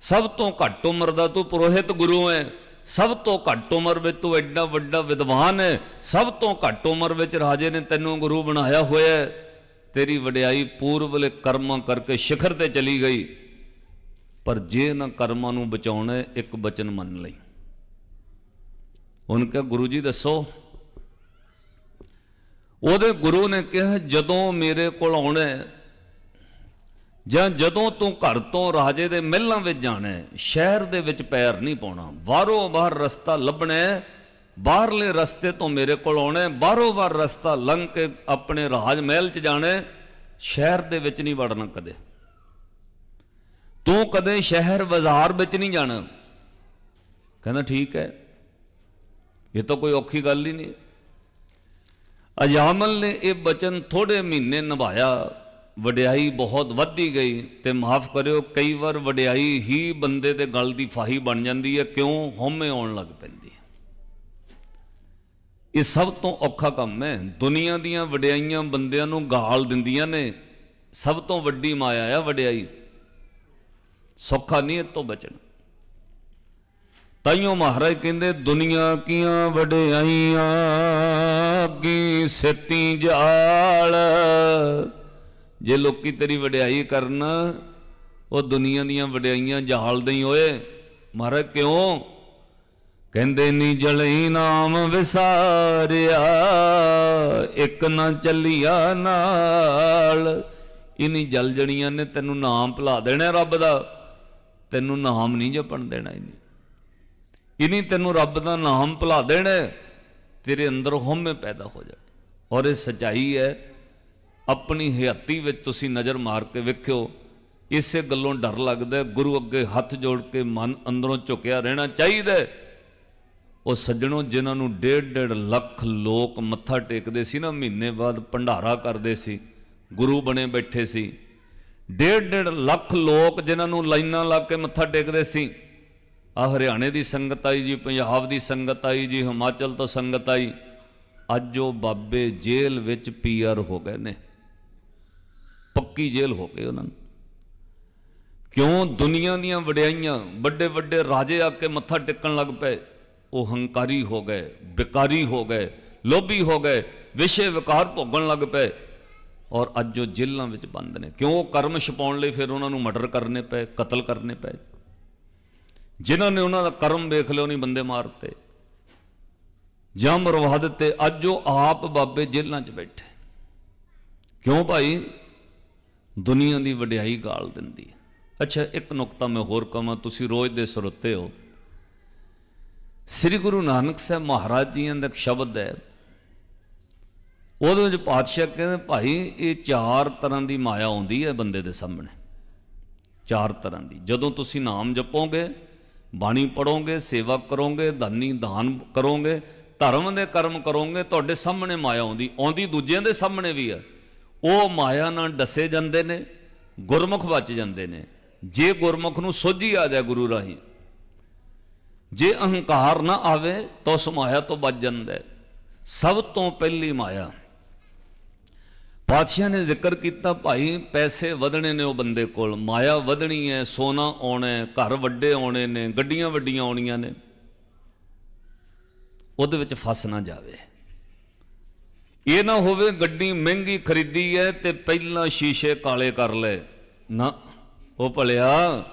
ਸਭ ਤੋਂ ਘੱਟ ਉਮਰ ਦਾ ਤੂੰ ਪੁਰੋਹਿਤ ਗੁਰੂ ਹੈ। ਸਭ ਤੋਂ ਘੱਟ ਉਮਰ ਵਿੱਚ ਤੂੰ ਐਡਾ ਵੱਡਾ ਵਿਦਵਾਨ ਹੈ। ਸਭ ਤੋਂ ਘੱਟ ਉਮਰ ਵਿੱਚ ਰਾਜੇ ਨੇ ਤੈਨੂੰ ਗੁਰੂ ਬਣਾਇਆ ਹੋਇਆ ਹੈ। ਤੇਰੀ ਵਡਿਆਈ ਪੂਰਵਲੇ ਕਰਮਾਂ ਕਰਕੇ ਸਿਖਰ ਤੇ ਚਲੀ ਗਈ। ਪਰ ਜੇ ਇਹਨਾਂ ਕਰਮਾਂ ਨੂੰ ਬਚਾਉਣਾ ਇੱਕ ਬਚਨ ਮੰਨ ਲਈ। ਉਹਨ ਕਿਹਾ, ਗੁਰੂ ਜੀ ਦੱਸੋ। ਉਹਦੇ ਗੁਰੂ ਨੇ ਕਿਹਾ, ਜਦੋਂ ਮੇਰੇ ਕੋਲ ਆਉਣਾ ਜਾਂ ਜਦੋਂ ਤੂੰ ਘਰ ਤੋਂ ਰਾਜੇ ਦੇ ਮਹਿਲਾਂ ਵਿੱਚ ਜਾਣਾ ਸ਼ਹਿਰ ਦੇ ਵਿੱਚ ਪੈਰ ਨਹੀਂ ਪਾਉਣਾ, ਬਾਹਰੋਂ ਬਾਹਰ ਰਸਤਾ ਲੱਭਣਾ ਬਾਹਰਲੇ ਰਸਤੇ ਤੋਂ ਮੇਰੇ ਕੋਲ ਆਉਣਾ ਬਾਹਰੋਂ ਬਾਹਰ ਰਸਤਾ ਲੰਘ ਕੇ ਆਪਣੇ ਰਾਜ ਮਹਿਲ 'ਚ ਜਾਣਾ ਸ਼ਹਿਰ ਦੇ ਵਿੱਚ ਨਹੀਂ ਵੜਨਾ ਕਦੇ। ਤੂੰ ਕਦੇ ਸ਼ਹਿਰ ਬਾਜ਼ਾਰ ਵਿੱਚ ਨਹੀਂ ਜਾਣਾ। ਕਹਿੰਦਾ, ਠੀਕ ਹੈ। ਇਹ ਤਾਂ ਕੋਈ ਔਖੀ ਗੱਲ ਹੀ ਨਹੀਂ। ਅਜਾਮਲ ਨੇ ਇਹ ਬਚਨ ਥੋੜੇ ਮਹੀਨੇ ਨਿਭਾਇਆ। ਵਡਿਆਈ ਬਹੁਤ ਵੱਧਦੀ ਗਈ ਤੇ ਮਾਫ ਕਰਿਓ, ਕਈ ਵਾਰ ਵਡਿਆਈ ਹੀ ਬੰਦੇ ਦੇ ਗਲ ਦੀ ਫਾਹੀ ਬਣ ਜਾਂਦੀ ਹੈ, ਕਿਉਂ? ਹਉਮੈ ਆਉਣ ਲੱਗ ਪੈਂਦੀ ਹੈ। ਇਹ ਸਭ ਤੋਂ ਔਖਾ ਕੰਮ ਹੈ। ਦੁਨੀਆ ਦੀਆਂ ਵਡਿਆਈਆਂ ਬੰਦਿਆਂ ਨੂੰ ਗਾਲ ਦਿੰਦੀਆਂ ਨੇ। ਸਭ ਤੋਂ ਵੱਡੀ ਮਾਇਆ ਆ ਵਡਿਆਈ। ਸੌਖਾ ਨਹੀਂ ਇਹ ਤੋਂ ਬਚਣਾ। ਤਾਈਓ ਮਹਾਰਾਜ ਕਹਿੰਦੇ, ਦੁਨੀਆ ਕੀਆਂ ਵਡਿਆਈਆਂ ਅੱਗੀ ਸੇਤੀ ਜਾਲ? ਜੇ ਲੋਕੀ ਤੇਰੀ ਵਡਿਆਈ ਕਰਨ, ਉਹ ਦੁਨੀਆ ਦੀਆਂ ਵਡਿਆਈਆਂ ਜਾਲਦੇ ਹੀ ਹੋਏ। ਮਹਾਰਾਜ ਕਿਉਂ? ਕਹਿੰਦੇ, ਨੀ ਜਲਈ ਨਾਮ ਵਿਸਾਰਿਆ, ਇੱਕ ਨਾ ਚੱਲਿਆ ਨਾਲ। ਇਨੀ ਜਲ ਜਣੀਆਂ ਨੇ, ਤੈਨੂੰ ਨਾਮ ਭੁਲਾ ਦੇਣਾ ਰੱਬ ਦਾ। ਤੈਨੂੰ ਨਾਮ ਨਹੀਂ ਜਪਣ ਦੇਣਾ ਇਹਨੇ। ਇਨੀ ਤੈਨੂੰ ਰੱਬ ਦਾ ਨਾਮ ਭੁਲਾ ਦੇਣਾ ਤੇਰੇ ਅੰਦਰ ਹਉਮੈ ਪੈਦਾ ਹੋ ਜਾਣ ਔਰ ਇਹ ਸਚਾਈ ਹੈ, ਆਪਣੀ ਹਯਾਤੀ ਵਿੱਚ ਤੁਸੀਂ ਨਜ਼ਰ ਮਾਰ ਕੇ ਵੇਖਿਓ, ਇਸੇ ਗੱਲੋਂ ਡਰ ਲੱਗਦਾ ਗੁਰੂ ਅੱਗੇ ਹੱਥ ਜੋੜ ਕੇ ਮਨ ਅੰਦਰੋਂ ਝੁਕਿਆ ਰਹਿਣਾ ਚਾਹੀਦਾ ਉਹ ਸੱਜਣੋਂ, ਜਿਨ੍ਹਾਂ ਨੂੰ ਡੇਢ ਡੇਢ ਲੱਖ ਲੋਕ ਮੱਥਾ ਟੇਕਦੇ ਸੀ ਨਾ, ਮਹੀਨੇ ਬਾਅਦ ਭੰਡਾਰਾ ਕਰਦੇ ਸੀ, ਗੁਰੂ ਬਣੇ ਬੈਠੇ ਸੀ, ਡੇਢ ਡੇਢ ਲੱਖ ਲੋਕ ਜਿਨ੍ਹਾਂ ਨੂੰ ਲਾਈਨਾਂ ਲਾ ਕੇ ਮੱਥਾ ਟੇਕਦੇ ਸੀ ਆ ਹਰਿਆਣੇ ਦੀ ਸੰਗਤ ਆਈ ਜੀ, ਪੰਜਾਬ ਦੀ ਸੰਗਤ ਆਈ ਜੀ, ਹਿਮਾਚਲ ਤੋਂ ਸੰਗਤ ਆਈ। ਅੱਜ ਉਹ ਬਾਬੇ ਜੇਲ੍ਹ ਵਿੱਚ ਪੀਆਰ ਹੋ ਗਏ ਨੇ। ਪੱਕੀ ਜੇਲ੍ਹ ਹੋ ਗਏ ਉਹਨਾਂ ਨੂੰ। ਕਿਉਂ ਦੁਨੀਆ ਦੀਆਂ ਵਡਿਆਈਆਂ, ਵੱਡੇ ਵੱਡੇ ਰਾਜੇ ਆ ਕੇ ਮੱਥਾ ਟੇਕਣ ਲੱਗ ਪਏ। ਉਹ ਹੰਕਾਰੀ ਹੋ ਗਏ, ਬਿਕਾਰੀ ਹੋ ਗਏ, ਲੋਭੀ ਹੋ ਗਏ, ਵਿਸ਼ੇ ਵਿਕਾਰ ਭੋਗਣ ਲੱਗ ਪਏ। ਔਰ ਅੱਜ ਉਹ ਜੇਲ੍ਹਾਂ ਵਿੱਚ ਬੰਦ ਨੇ। ਕਿਉਂ ਉਹ ਕਰਮ ਛਪਾਉਣ ਲਈ ਫਿਰ ਉਹਨਾਂ ਨੂੰ ਮਰਡਰ ਕਰਨੇ ਪਏ, ਕਤਲ ਕਰਨੇ ਪਏ? ਜਿਨ੍ਹਾਂ ਨੇ ਉਹਨਾਂ ਦਾ ਕਰਮ ਵੇਖ ਲਿਓ ਨਹੀਂ ਬੰਦੇ ਮਾਰਤੇ ਜਾਂ ਮਰਵਾ ਦਿੱਤੇ। ਅੱਜ ਉਹ ਆਪ ਬਾਬੇ ਜੇਲ੍ਹਾਂ 'ਚ ਬੈਠੇ। ਕਿਉਂ ਭਾਈ? ਦੁਨੀਆ ਦੀ ਵਡਿਆਈ ਗਾਲ ਦਿੰਦੀ ਹੈ। ਅੱਛਾ, ਇੱਕ ਨੁਕਤਾ ਮੈਂ ਹੋਰ ਕਹਾਂ, ਤੁਸੀਂ ਰੋਜ਼ ਦੇ ਸਰੋਤੇ ਹੋ। ਸ੍ਰੀ ਗੁਰੂ ਨਾਨਕ ਸਾਹਿਬ ਮਹਾਰਾਜ ਜੀ ਦਾ ਇੱਕ ਸ਼ਬਦ ਹੈ। ਉਹਦੇ ਵਿੱਚ ਪਾਤਸ਼ਾਹ ਕਹਿੰਦੇ, ਭਾਈ, ਇਹ ਚਾਰ ਤਰ੍ਹਾਂ ਦੀ ਮਾਇਆ ਆਉਂਦੀ ਹੈ ਬੰਦੇ ਦੇ ਸਾਹਮਣੇ। ਚਾਰ ਤਰ੍ਹਾਂ ਦੀ। ਜਦੋਂ ਤੁਸੀਂ ਨਾਮ ਜਪੋਗੇ ਬਾਣੀ ਪੜੋਗੇ ਸੇਵਾ ਕਰੋਗੇ ਦਾਨੀ ਦਾਨ ਕਰੋਗੇ, ਧਰਮ ਦੇ ਕਰਮ ਕਰੋਗੇ, ਤੁਹਾਡੇ ਸਾਹਮਣੇ ਮਾਇਆ ਆਉਂਦੀ ਆਉਂਦੀ ਦੂਜਿਆਂ ਦੇ ਸਾਹਮਣੇ ਵੀ ਹੈ ਉਹ ਮਾਇਆ ਨਾਲ ਡਸੇ ਜਾਂਦੇ ਨੇ, ਗੁਰਮੁਖ ਬਚ ਜਾਂਦੇ ਨੇ। ਜੇ ਗੁਰਮੁਖ ਨੂੰ ਸੋਝੀ ਆ ਜਾਏ ਗੁਰੂ ਰਾਹੀਂ, ਜੇ ਅਹੰਕਾਰ ਨਾ ਆਵੇ, ਤਾਂ ਉਸ ਮਾਇਆ ਤੋਂ ਬਚ ਜਾਂਦਾ ਸਭ ਤੋਂ ਪਹਿਲੀ ਮਾਇਆ ਪਾਤਸ਼ਾਹ ਨੇ ਜ਼ਿਕਰ ਕੀਤਾ, ਭਾਈ ਪੈਸੇ ਵਧਣੇ ਨੇ ਉਹ ਬੰਦੇ ਕੋਲ, ਮਾਇਆ ਵਧਣੀ ਹੈ, ਸੋਨਾ ਆਉਣਾ ਹੈ, ਘਰ ਵੱਡੇ ਆਉਣੇ ਨੇ, ਗੱਡੀਆਂ ਵੱਡੀਆਂ ਆਉਣੀਆਂ ਨੇ। ਉਹਦੇ ਵਿੱਚ ਫਸ ਨਾ ਜਾਵੇ। ਇਹ ਨਾ ਹੋਵੇ ਗੱਡੀ ਮਹਿੰਗੀ ਖਰੀਦੀ ਹੈ ਤੇ ਪਹਿਲਾਂ ਸ਼ੀਸ਼ੇ ਕਾਲੇ ਕਰ ਲਏ ਨਾ, ਉਹ ਭਲਿਆ,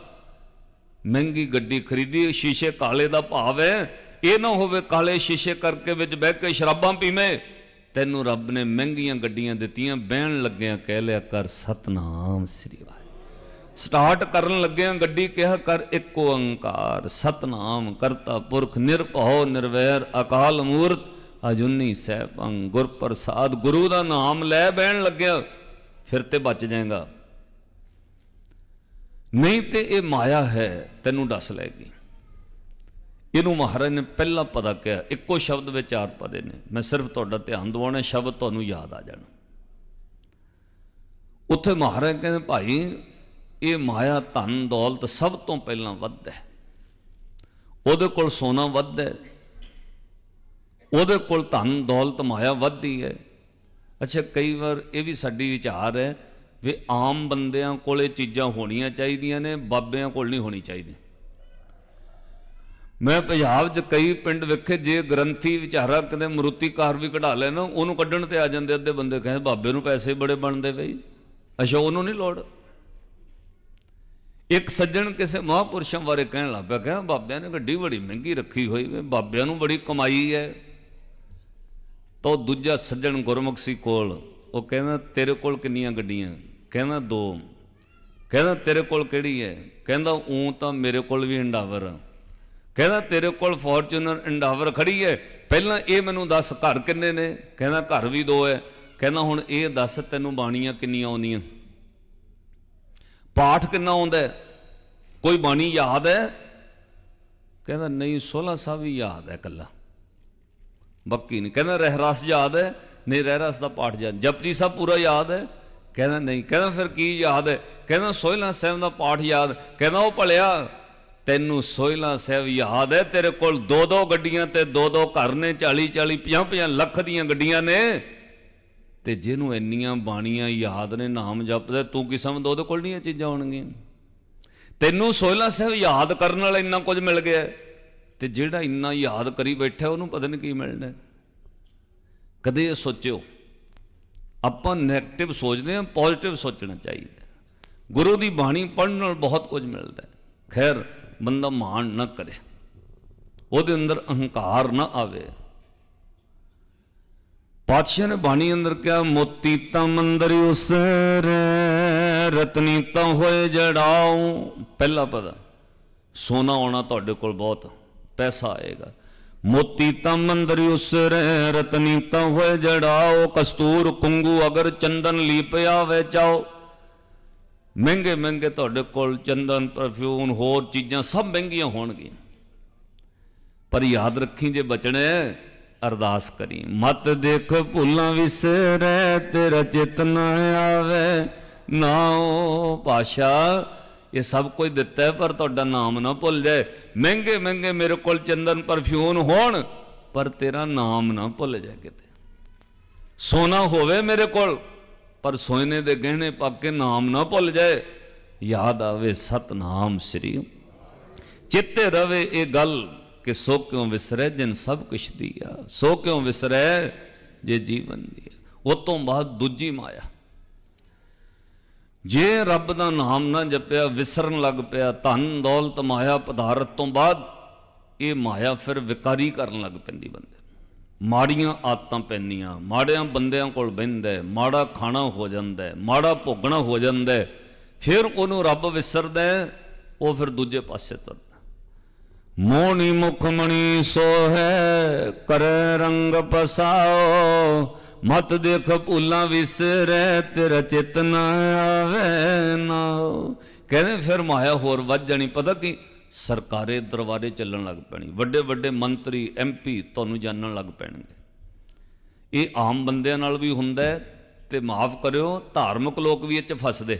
ਮਹਿੰਗੀ ਗੱਡੀ ਖਰੀਦੀ ਸ਼ੀਸ਼ੇ ਕਾਲੇ ਦਾ ਭਾਵ ਹੈ। ਇਹ ਨਾ ਹੋਵੇ ਕਾਲੇ ਸ਼ੀਸ਼ੇ ਕਰਕੇ ਵਿੱਚ ਬਹਿ ਕੇ ਸ਼ਰਾਬਾਂ ਪੀਵੇਂ। ਤੈਨੂੰ ਰੱਬ ਨੇ ਮਹਿੰਗੀਆਂ ਗੱਡੀਆਂ ਦਿੱਤੀਆਂ, ਬਹਿਣ ਲੱਗਿਆਂ ਕਹਿ ਲਿਆ ਕਰ, ਸਤਨਾਮ ਸ੍ਰੀ ਵਾਹਿਗੁਰੂ। ਸਟਾਰਟ ਕਰਨ ਲੱਗਿਆਂ ਗੱਡੀ ਕਿਹਾ ਕਰ, ਇੱਕ ਓੰਕਾਰ ਸਤਨਾਮ ਕਰਤਾ ਪੁਰਖ, ਨਿਰਭਉ, ਨਿਰਵੈਰ, ਅਕਾਲ ਮੂਰਤ, ਅਜੁਨੀ ਸਹਿਬੰ ਗੁਰ ਪ੍ਰਸਾਦ ਗੁਰੂ ਦਾ ਨਾਮ ਲੈ ਬਹਿਣ ਲੱਗਿਆ, ਫਿਰ ਤੇ ਬਚ ਜਾਏਗਾ। ਨਹੀਂ ਤੇ ਇਹ ਮਾਇਆ ਹੈ, ਤੈਨੂੰ ਦੱਸ ਲੈਗੀ ਇਹਨੂੰ ਮਹਾਰਾਜ ਨੇ ਪਹਿਲਾਂ ਪਤਾ ਕਿਹਾ, ਇੱਕੋ ਸ਼ਬਦ ਵਿੱਚ ਚਾਰ ਪਦੇ ਨੇ। ਮੈਂ ਸਿਰਫ ਤੁਹਾਡਾ ਧਿਆਨ ਦਿਵਾਉਣਾ, ਸ਼ਬਦ ਤੁਹਾਨੂੰ ਯਾਦ ਆ ਜਾਣਾ। ਉੱਥੇ ਮਹਾਰਾਜ ਕਹਿੰਦੇ, ਭਾਈ, ਇਹ ਮਾਇਆ, ਧਨ, ਦੌਲਤ ਸਭ ਤੋਂ ਪਹਿਲਾਂ ਵੱਧ ਹੈ। ਉਹਦੇ ਕੋਲ ਸੋਨਾ ਵੱਧ ਹੈ। ਉਹਦੇ ਕੋਲ ਧਨ, ਦੌਲਤ, ਮਾਇਆ ਵੱਧਦੀ ਹੈ। ਅੱਛਾ, ਕਈ ਵਾਰ ਇਹ ਵੀ ਸਾਡੀ ਵਿਚਾਰ ਹੈ ਵੀ ਆਮ ਬੰਦਿਆਂ ਕੋਲ ਇਹ ਚੀਜ਼ਾਂ ਹੋਣੀਆਂ ਚਾਹੀਦੀਆਂ ਨੇ, ਬਾਬਿਆਂ ਕੋਲ ਨਹੀਂ ਹੋਣੀ ਚਾਹੀਦੀ। ਮੈਂ ਪੰਜਾਬ 'ਚ ਕਈ ਪਿੰਡ ਵੇਖੇ, ਜੇ ਗ੍ਰੰਥੀ ਵਿਚਾਰਾ ਕਦੇ ਮਰੂਤੀਕਾਰ ਵੀ ਕਢਾ ਲੈ ਨਾ, ਉਹਨੂੰ ਕੱਢਣ ਤੇ ਆ ਜਾਂਦੇ ਅੱਧੇ ਬੰਦੇ, ਕਹਿੰਦੇ ਬਾਬੇ ਨੂੰ ਪੈਸੇ ਬੜੇ ਬਣਦੇ ਬਈ। ਅੱਛਾ, ਉਹਨੂੰ ਨਹੀਂ ਲੋੜ। ਇੱਕ ਸੱਜਣ ਕਿਸੇ ਮਹਾਪੁਰਸ਼ਾਂ ਬਾਰੇ ਕਹਿਣ ਲੱਗ ਪਿਆ, ਕਹਿੰਦਾ ਬਾਬਿਆਂ ਨੇ ਗੱਡੀ ਬੜੀ ਮਹਿੰਗੀ ਰੱਖੀ ਹੋਈ ਵੇ, ਬਾਬਿਆਂ ਨੂੰ ਬੜੀ ਕਮਾਈ ਹੈ। ਤਾਂ ਉਹ ਦੂਜਾ ਸੱਜਣ ਗੁਰਮੁਖ ਸੀ ਕੋਲ, ਉਹ ਕਹਿੰਦਾ ਤੇਰੇ ਕੋਲ ਕਿੰਨੀਆਂ ਗੱਡੀਆਂ? ਕਹਿੰਦਾ ਦੋ। ਕਹਿੰਦਾ ਤੇਰੇ ਕੋਲ ਕਿਹੜੀ ਹੈ? ਕਹਿੰਦਾ ਉਂ ਤਾਂ ਮੇਰੇ ਕੋਲ ਵੀ ਇੰਡਾਵਰ ਆ। ਕਹਿੰਦਾ, ਤੇਰੇ ਕੋਲ ਫੋਰਚੂਨਰ ਇੰਡਾਵਰ ਖੜੀ ਹੈ ਪਹਿਲਾਂ ਇਹ ਮੈਨੂੰ ਦੱਸ, ਘਰ ਕਿੰਨੇ ਨੇ? ਕਹਿੰਦਾ, ਘਰ ਵੀ ਦੋ ਹੈ ਕਹਿੰਦਾ, ਹੁਣ ਇਹ ਦੱਸ, ਤੈਨੂੰ ਬਾਣੀਆਂ ਕਿੰਨੀਆਂ ਆਉਂਦੀਆਂ? ਪਾਠ ਕਿੰਨਾ ਆਉਂਦਾ ਹੈ? ਕੋਈ ਬਾਣੀ ਯਾਦ ਹੈ ਕਹਿੰਦਾ, ਨਹੀਂ 16 ਸਾਹਿਬ ਵੀ ਯਾਦ ਹੈ ਕੱਲਾ। ਬਾਕੀ ਨਹੀਂ। ਕਹਿੰਦਾ, ਰਹਿਰਾਸ ਯਾਦ ਹੈ ਨਹੀਂ, ਰਹਿਰਾਸ ਦਾ ਪਾਠ ਯਾਦ, ਜਪਜੀ ਸਾਹਿਬ ਪੂਰਾ ਯਾਦ ਹੈ ਕਹਿੰਦਾ, ਨਹੀਂ। ਕਹਿੰਦਾ, ਫਿਰ ਕੀ ਯਾਦ ਹੈ ਕਹਿੰਦਾ, ਸੋਹਿਲਾ ਸਾਹਿਬ ਦਾ ਪਾਠ ਯਾਦ। ਕਹਿੰਦਾ, ਉਹ ਭਲਿਆ ਤੈਨੂੰ ਸੋਹਿਲਾ ਸਾਹਿਬ ਯਾਦ ਹੈ ਤੇਰੇ ਕੋਲ ਦੋ ਦੋ ਗੱਡੀਆਂ ਤੇ ਦੋ ਦੋ ਘਰ ਨੇ 40 40 50 50 ਲੱਖ ਦੀਆਂ ਗੱਡੀਆਂ ਨੇ। ਤੇ ਜਿਹਨੂੰ ਇੰਨੀਆਂ ਬਾਣੀਆਂ ਯਾਦ ਨੇ ਨਾਮ ਜਪਦਾ ਤੂੰ ਕੀ ਸਮਝਦਾ ਉਹਦੇ ਕੋਲ ਨਹੀਂ ਇਹ ਚੀਜ਼ਾਂ ਹੋਣਗੀਆਂ। ਤੈਨੂੰ ਸੋਹਿਲਾ ਸਾਹਿਬ ਯਾਦ ਕਰਨ ਨਾਲ ਇੰਨਾ ਕੁਝ ਮਿਲ ਗਿਆ। ਹੈ, ਤੇ ਜਿਹੜਾ ਇੰਨਾ ਯਾਦ ਕਰੀ ਬੈਠਾ ਉਹਨੂੰ ਪਤਾ ਨਹੀਂ ਕੀ ਮਿਲਣਾ। ਕਦੇ ਇਹ ਸੋਚਿਓ ਆਪਾਂ 네ਗੇਟਿਵ ਸੋਚਦੇ ਹਾਂ ਪੋਜ਼ਿਟਿਵ ਸੋਚਣਾ ਚਾਹੀਦਾ। ਗੁਰੂ ਦੀ ਬਾਣੀ ਪੜ੍ਹਨ ਨਾਲ ਬਹੁਤ ਕੁਝ ਮਿਲਦਾ। ਖੈਰ ਬੰਦਾ ਮਾਣ ਨਾ ਕਰੇ। ਉਹਦੇ ਅੰਦਰ ਅਹੰਕਾਰ ਨਾ ਆਵੇ। ਪਾਤਸ਼ਾਹ ਨੇ ਬਾਣੀ ਅੰਦਰ ਕਿਹਾ, ਮੋਤੀ ਤਾਂ ਮੰਦਰ ਉਸਰੇ ਰਤਨੀ ਤਾਂ ਹੋਏ ਜੜਾਉ। ਪਹਿਲਾ ਪਦਾ ਸੋਨਾ ਆਉਣਾ ਤੁਹਾਡੇ ਕੋਲ ਬਹੁਤ, ਪੈਸਾ ਆਏਗਾ। ਮੋਤੀ ਤਾਂ ਮੰਦਰ ਉਸਰੇ ਰਤਨੀ ਤਾਂ ਹੋਏ ਜੜਾਉ। ਕਸਤੂਰ, ਕੁੰਗੂ ਅਗਰ ਚੰਦਨ ਲੀਪਿਆ ਵੇ ਚਾਓ ਮਹਿੰਗੇ ਮਹਿੰਗੇ ਤੁਹਾਡੇ ਕੋਲ ਚੰਦਨ ਪਰਫਿਊਮ ਹੋਰ ਚੀਜ਼ਾਂ ਸਭ ਮਹਿੰਗੀਆਂ ਹੋਣਗੀਆਂ। ਪਰ ਯਾਦ ਰੱਖੀ ਜੇ ਬਚਣਾ, ਅਰਦਾਸ ਕਰੀ। ਮਤ ਦੇਖ ਭੁੱਲਾਂ ਵਿਸਰੈ, ਤੇਰਾ ਚੇਤਨਾ ਆਵੇ ਨਾਉ ਪਾਸ਼ਾ ਇਹ ਸਭ ਕੁਝ ਦਿੱਤਾ ਪਰ ਤੁਹਾਡਾ ਨਾਮ ਨਾ ਭੁੱਲ ਜਾਏ। ਮਹਿੰਗੇ ਮਹਿੰਗੇ ਮੇਰੇ ਕੋਲ ਚੰਦਨ ਪਰਫਿਊਮ ਹੋਣ, ਪਰ ਤੇਰਾ ਨਾਮ ਨਾ ਭੁੱਲ ਜਾਏ ਕਿਤੇ। ਸੋਨਾ ਹੋਵੇ ਮੇਰੇ ਕੋਲ ਪਰ ਸੋਇਨੇ ਦੇ ਗਹਿਣੇ ਪਾ ਕੇ ਨਾਮ ਨਾ ਭੁੱਲ ਜਾਏ। ਯਾਦ ਆਵੇ ਸਤਨਾਮ ਸ੍ਰੀ। ਚਿੱਤੇ ਰਵੇ ਇਹ ਗੱਲ ਕਿ ਸੋ ਕਿਉਂ ਵਿਸਰੈ ਜਿਨ ਸਭ ਕੁਛ ਦੀਆ। ਸੋ ਕਿਉਂ ਵਿਸਰੈ ਜੇ ਜੀਵਨ ਦੀ ਉਹ ਤੋਂ ਬਾਅਦ ਦੂਜੀ ਮਾਇਆ। ਜੇ ਰੱਬ ਦਾ ਨਾਮ ਨਾ ਜਪਿਆ, ਵਿਸਰਨ ਲੱਗ ਪਿਆ, ਧਨ, ਦੌਲਤ, ਮਾਇਆ, ਪਦਾਰਥ ਤੋਂ ਬਾਅਦ ਇਹ ਮਾਇਆ ਫਿਰ ਵਿਕਾਰੀ ਕਰਨ ਲੱਗ ਪੈਂਦੀ ਬੰਦੇ। ਮਾੜੀਆਂ ਆਦਤਾਂ ਪੈਂਦੀਆਂ, ਮਾੜਿਆਂ ਬੰਦਿਆਂ ਕੋਲ ਬਹਿੰਦਾ ਮਾੜਾ ਖਾਣਾ ਹੋ ਜਾਂਦਾ ਮਾੜਾ ਭੋਗਣਾ ਹੋ ਜਾਂਦਾ ਫਿਰ ਉਹਨੂੰ ਰੱਬ ਵਿਸਰਦਾ ਉਹ ਫਿਰ ਦੂਜੇ ਪਾਸੇ ਤੁਰਦਾ ਮੋਣੀ ਮੁਖਮਣੀ ਸੋ ਹੈ ਕਰੈ ਰੰਗ ਪਸਾਓ, ਮਤ ਦੇਖ ਭੁੱਲਾਂ ਵਿਸਰੈ, ਤੇਰਾ ਚਿਤ ਆਵੇ ਨਾ। ਕਹਿੰਦੇ ਫਿਰ ਮਾਇਆ ਹੋਰ ਵੱਧ ਜਾਣੀ, ਪਤਾ ਕੀ ਸਰਕਾਰੇ ਦਰਬਾਰੇ ਚੱਲਣ ਲੱਗ ਪੈਣੀ। ਵੱਡੇ ਵੱਡੇ ਮੰਤਰੀ ਐਮਪੀ ਤੁਹਾਨੂੰ ਜਾਣਨ ਲੱਗ ਪੈਣਗੇ। ਇਹ ਆਮ ਬੰਦਿਆਂ ਨਾਲ ਵੀ ਹੁੰਦਾ ਹੈ ਤੇ ਮਾਫ ਕਰਿਓ, ਧਾਰਮਿਕ ਲੋਕ ਵੀ ਇਹ ਚ ਫਸਦੇ।